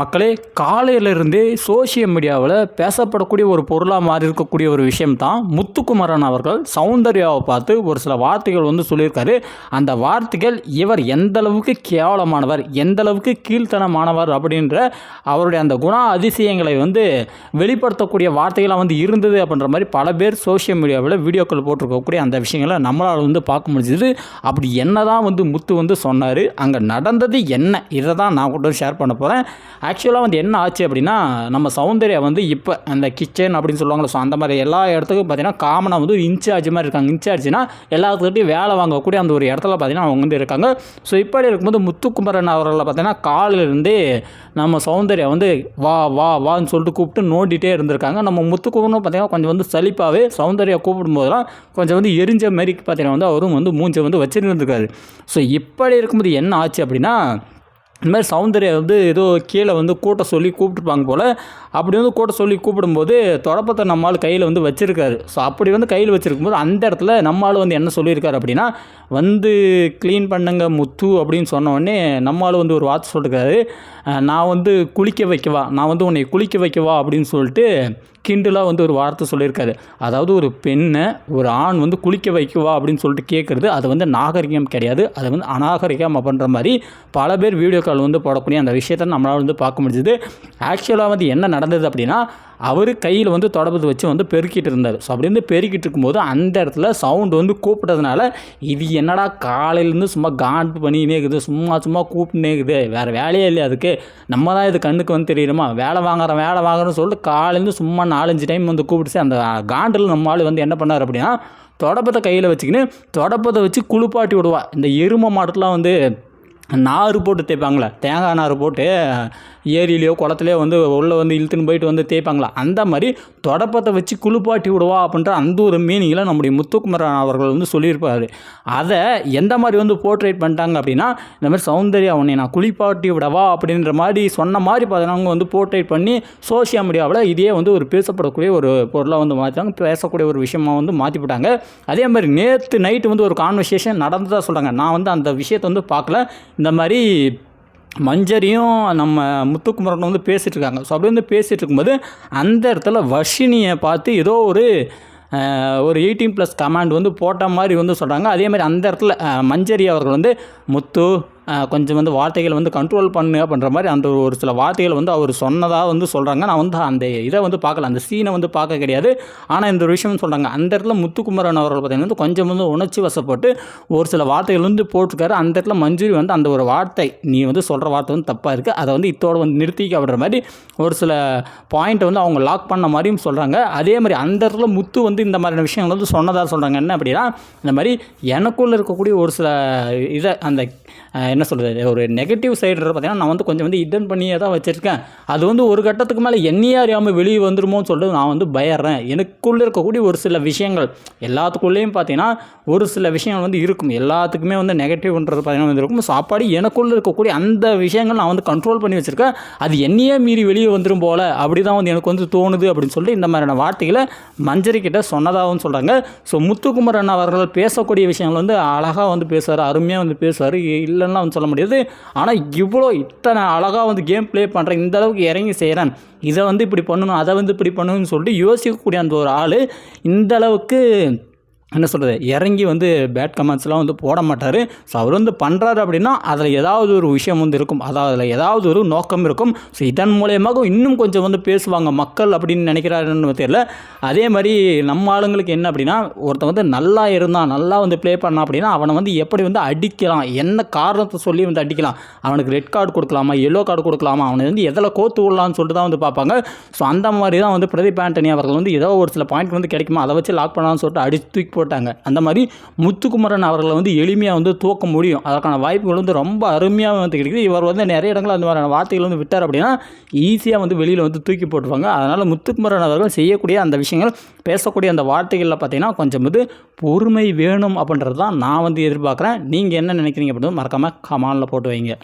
மக்களே காலையிலிருந்தே சோஷியல் மீடியாவில் பேசப்படக்கூடிய ஒரு பொருளாக மாறி இருக்கக்கூடிய ஒரு விஷயம் தான் முத்துக்குமரன் அவர்கள் சௌந்தர்யாவை பார்த்து ஒரு சில வார்த்தைகள் வந்து சொல்லியிருக்காரு. அந்த வார்த்தைகள் இவர் எந்த அளவுக்கு கேவலமானவர் எந்த அளவுக்கு கீழ்த்தனமானவர் அப்படின்ற அவருடைய அந்த குண அதிசயங்களை வந்து வெளிப்படுத்தக்கூடிய வார்த்தைகளாக வந்து இருந்தது அப்படின்ற மாதிரி பல பேர் சோஷியல் மீடியாவில் வீடியோக்கள் போட்டிருக்கக்கூடிய அந்த விஷயங்களை நம்மளால் வந்து பார்க்க முடிஞ்சது. அப்படி என்ன தான் வந்து முத்து வந்து சொன்னார் அங்கே நடந்தது என்ன? இதை தான் நான் கூட ஷேர் பண்ண போகிறேன் ஆக்சுவலாக வந்து என்ன ஆச்சு அப்படின்னா நம்ம சௌந்தர்யா வந்து இப்போ அந்த கிச்சன் அப்படின்னு சொல்லுவாங்களே ஸோ அந்த மாதிரி எல்லா இடத்துக்கும் பார்த்தீங்கன்னா காமனாக வந்து ஒரு இன்சார்ஜ் மாதிரி இருக்காங்க. இன்சார்ஜ்னா எல்லாத்துக்கிட்டையும் வேலை வாங்கக்கூடிய அந்த ஒரு இடத்துல பார்த்தீங்கன்னா அவங்க வந்து இருக்காங்க. ஸோ இப்படி இருக்கும்போது முத்துக்குமரன் அவர்களை பார்த்தீங்கன்னா காலிலிருந்தே நம்ம சௌந்தர்யா வந்து வா வா வான்னு சொல்லிட்டு கூப்பிட்டு நோண்டிகிட்டே இருந்திருக்காங்க. நம்ம முத்துக்குமரனும் பார்த்தீங்கன்னா கொஞ்சம் வந்து சலிப்பாகவே சௌந்தர்யா கூப்பிடும்போதெல்லாம் கொஞ்சம் வந்து எரிஞ்ச மாரி பார்த்தீங்கன்னா வந்து அவரும் வந்து மூஞ்சை வந்து வச்சுருந்துருக்காரு. ஸோ இப்படி இருக்கும்போது என்ன ஆச்சு அப்படின்னா இந்த மாதிரி சௌந்தர்யா வந்து ஏதோ கீழே வந்து கூட்ட சொல்லி கூப்பிட்டுருப்பாங்க போல். அப்படி வந்து கூட்ட சொல்லி கூப்பிடும்போது தொடப்பத்தை நம்மால் கையில் வந்து வச்சுருக்காரு. ஸோ அப்படி வந்து கையில் வச்சுருக்கும்போது அந்த இடத்துல நம்மால் வந்து என்ன சொல்லியிருக்காரு அப்படின்னா வந்து க்ளீன் பண்ணுங்க முத்து அப்படின்னு சொன்னோடனே நம்மால் வந்து ஒரு வார்த்தை சொல்லிருக்காரு. நான் வந்து குளிக்க வைக்கவா நான் வந்து உன்னை குளிக்க வைக்கவா அப்படின்னு சொல்லிட்டு கிண்டலாக வந்து ஒரு வார்த்தை சொல்லியிருக்காரு. அதாவது ஒரு பெண்ணை ஒரு ஆண் வந்து குளிக்க வைக்கவா அப்படின்னு சொல்லிட்டு கேட்குறது அது வந்து நாகரிகம் கிடையாது. அது வந்து அநாகரிகம் அப்படின்ற மாதிரி பல பேர் வீடியோ கால் வந்து போடக்கூடிய அந்த விஷயத்தை நம்மளால் வந்து பார்க்க முடிஞ்சுது. ஆக்சுவலாக வந்து என்ன நடந்தது அப்படின்னா அவர் கையில் வந்து தொடப்பத்தை வச்சு வந்து பெருக்கிட்டு இருந்தார். ஸோ அப்படி பெருக்கிட்டு இருக்கும்போது அந்த இடத்துல சவுண்டு வந்து கூப்பிட்டதுனால இது என்னடா காலையிலேருந்து சும்மா காண்டு பண்ணினே இருக்குது சும்மா சும்மா கூப்பிட்டுனே இருக்குது. வேறு வேலையே இல்லையா அதுக்கு. நம்ம தான் இது கண்ணுக்கு வந்து தெரியுமா வேலை வாங்குறோம் வேலை வாங்குறோம்னு சொல்லிட்டு காலையிலேருந்து சும்மா நாலஞ்சு டைம் வந்து கூப்பிட்டு அந்த காண்டில் நம்ம ஆள் வந்து என்ன பண்ணார் அப்படின்னா தொடப்பத்தை கையில் வச்சுக்கின்னு தொடப்பத்தை வச்சு குளிப்பாட்டி விடுவா. இந்த எருமை மாட்டுலாம் வந்து நார் போட்டு தேய்ப்பாங்களே தேங்காய் நார் போட்டு ஏரியிலையோ குளத்துலையோ வந்து உள்ளே வந்து இழுத்துன்னு போயிட்டு வந்து தேய்ப்பாங்களா அந்த மாதிரி தொடப்பத்தை வச்சு குளிப்பாட்டி விடுவா அப்படின்ற அந்த ஒரு மீனிங்கில் நம்முடைய முத்துக்குமரன் அவர்கள் வந்து சொல்லியிருப்பார். அதை எந்த மாதிரி வந்து போர்ட்ரேட் பண்ணிட்டாங்க அப்படின்னா இந்த மாதிரி சௌந்தர்யா உன்னை நான் குளிப்பாட்டி விடவா அப்படின்ற மாதிரி சொன்ன மாதிரி பார்த்தீங்கன்னா வந்து போர்ட்ரேட் பண்ணி சோஷியல் மீடியாவில் இதே வந்து ஒரு பேசப்படக்கூடிய ஒரு பொருளாக வந்து மாற்றிட்டாங்க பேசக்கூடிய ஒரு விஷயமாக வந்து மாற்றிவிட்டாங்க அதே மாதிரி நேற்று நைட்டு வந்து ஒரு கான்வர்சேஷன் நடந்ததாக சொல்கிறாங்க நான் வந்து அந்த விஷயத்தை வந்து பார்க்கல. இந்த மாதிரி மஞ்சரியும் நம்ம முத்துக்குமரன் வந்து பேசிகிட்டு இருக்காங்க ஸோ அப்படி வந்து பேசிகிட்டு இருக்கும்போது அந்த இடத்துல வர்ஷினியை பார்த்து ஏதோ ஒரு ஒரு எயிட்டீன் ப்ளஸ் கமாண்ட் வந்து போட்ட மாதிரி வந்து சொல்கிறாங்க அதே மாதிரி அந்த இடத்துல மஞ்சரி அவர்கள் வந்து முத்து கொஞ்சம் வந்து வார்த்தைகளை வந்து கண்ட்ரோல் பண்ணு அப்படின்ற மாதிரி அந்த ஒரு சில வார்த்தைகள் வந்து அவர் சொன்னதாக வந்து சொல்கிறாங்க நான் வந்து அந்த இதை வந்து பார்க்கல. அந்த சீனை வந்து பார்க்க கிடையாது. ஆனால் இந்த ஒரு விஷயம் சொல்கிறாங்க அந்த இடத்துல முத்துக்குமரன் அவர்கள் பார்த்திங்கன்னா வந்து கொஞ்சம் வந்து உணர்ச்சி வசப்பட்டு ஒரு சில வார்த்தைகள் வந்து போட்டிருக்காரு. அந்த இடத்துல மஞ்சுரி வந்து அந்த ஒரு வார்த்தை நீ வந்து சொல்கிற வார்த்தை வந்து தப்பாக இருக்குது அதை வந்து இத்தோடு வந்து நிறுத்திக்க அப்படின்ற மாதிரி ஒரு சில பாயிண்ட்டை வந்து அவங்க லாக் பண்ண மாதிரியும் சொல்கிறாங்க அதே மாதிரி அந்த இடத்துல முத்து வந்து இந்த மாதிரியான விஷயங்கள் வந்து சொன்னதாக சொல்கிறாங்க என்ன அப்படின்னா இந்த மாதிரி எனக்குள்ளே இருக்கக்கூடிய ஒரு சில இதை அந்த என்ன சொல்கிறது ஒரு நெகட்டிவ் சைடு பார்த்தீங்கன்னா நான் வந்து கொஞ்சம் வந்து இடன் பண்ணியே தான் வச்சுருக்கேன். அது வந்து ஒரு கட்டத்துக்கு மேலே என்னையே அறியாமல் வெளியே வந்துருமோன்னு சொல்லிட்டு நான் வந்து பயறேன். எனக்குள்ளே இருக்கக்கூடிய ஒரு சில விஷயங்கள் எல்லாத்துக்குள்ளேயும் பார்த்தீங்கன்னா ஒரு சில விஷயங்கள் வந்து இருக்கும். எல்லாத்துக்குமே வந்து நெகட்டிவ்ன்றது பார்த்தீங்கன்னா வந்து இருக்கும். சாப்பாடு எனக்குள்ளே இருக்கக்கூடிய அந்த விஷயங்கள் நான் வந்து கண்ட்ரோல் பண்ணி வச்சுருக்கேன். அது என்னையே மீறி வெளியே வந்துடும் போல். அப்படி தான் வந்து எனக்கு வந்து தோணுது அப்படின்னு சொல்லிட்டு இந்த மாதிரியான வார்த்தைகளை மஞ்சரி கிட்ட சொன்னதாகவும் சொல்கிறாங்க ஸோ முத்துக்குமரன் அவர்கள் பேசக்கூடிய விஷயங்கள் வந்து அழகாக வந்து பேசுவார் அருமையாக வந்து பேசுவார் இல்லைன்னா வந்து சொல்ல முடியாது. ஆனால் இவ்வளோ இத்தனை அழகாக வந்து கேம் ப்ளே பண்ணுறேன் இந்த அளவுக்கு இறங்கி செய்கிறேன் இதை வந்து இப்படி பண்ணணும் அதை வந்து இப்படி பண்ணணும்னு சொல்லிட்டு யோசிக்கக்கூடிய அந்த ஒரு ஆள் இந்த அளவுக்கு என்ன சொல்கிறது இறங்கி வந்து பேட் கமெண்ட்ஸ்லாம் வந்து போட மாட்டார். ஸோ அவர் வந்து பண்ணுறாரு அப்படின்னா அதில் ஏதாவது ஒரு விஷயம் வந்து இருக்கும். அதாவது அதில் ஏதாவது ஒரு நோக்கம் இருக்கும். ஸோ இதன் மூலயமாக இன்னும் கொஞ்சம் வந்து பேசுவாங்க மக்கள் அப்படின்னு நினைக்கிறாருன்னு தெரியல. அதே மாதிரி நம்ம ஆளுங்களுக்கு என்ன அப்படின்னா ஒருத்தன் வந்து நல்லா இருந்தான் நல்லா வந்து ப்ளே பண்ணான் அப்படின்னா அவனை வந்து எப்படி வந்து அடிக்கலாம் என்ன காரணத்தை சொல்லி வந்து அடிக்கலாம்? அவனுக்கு ரெட் கார்டு கொடுக்கலாமா எல்லோ கார்டு கொடுக்கலாமா? அவனை வந்து எதில் கோத்து விடலான்னு சொல்லிட்டு தான் வந்து பார்ப்பாங்க. ஸோ அந்த மாதிரி தான் வந்து பிரதீப் ஆண்டனி அவர்கள் வந்து ஏதோ ஒரு சில பாயிண்ட் வந்து கிடைக்குமா? அதை வச்சு லாக் பண்ணலாம்னு சொல்லிட்டு அடித்து தூக்கி போட்டாங்க. அந்த மாதிரி முத்துக்குமரன் அவர்களை வந்து எளிமையாக வந்து தூக்க முடியும். அதற்கான வாய்ப்புகள் வந்து ரொம்ப அருமையாக வந்து கிடைக்குது. இவர் வந்து நிறைய இடங்களில் அந்த மாதிரியான வார்த்தைகள் வந்து விட்டார் அப்படின்னா ஈஸியாக வந்து வெளியில் வந்து தூக்கி போட்டுருவாங்க. அதனால் முத்துக்குமரன் அவர்கள் செய்யக்கூடிய அந்த விஷயங்கள் பேசக்கூடிய அந்த வார்த்தைகளில் பார்த்தீங்கன்னா கொஞ்சம் வந்து பொறுமை வேணும் அப்படின்றது தான் நான் வந்து எதிர்பார்க்குறேன். நீங்கள் என்ன நினைக்கிறீங்க அப்படின்னு மறக்காமல் கமானில் போட்டு வைங்க.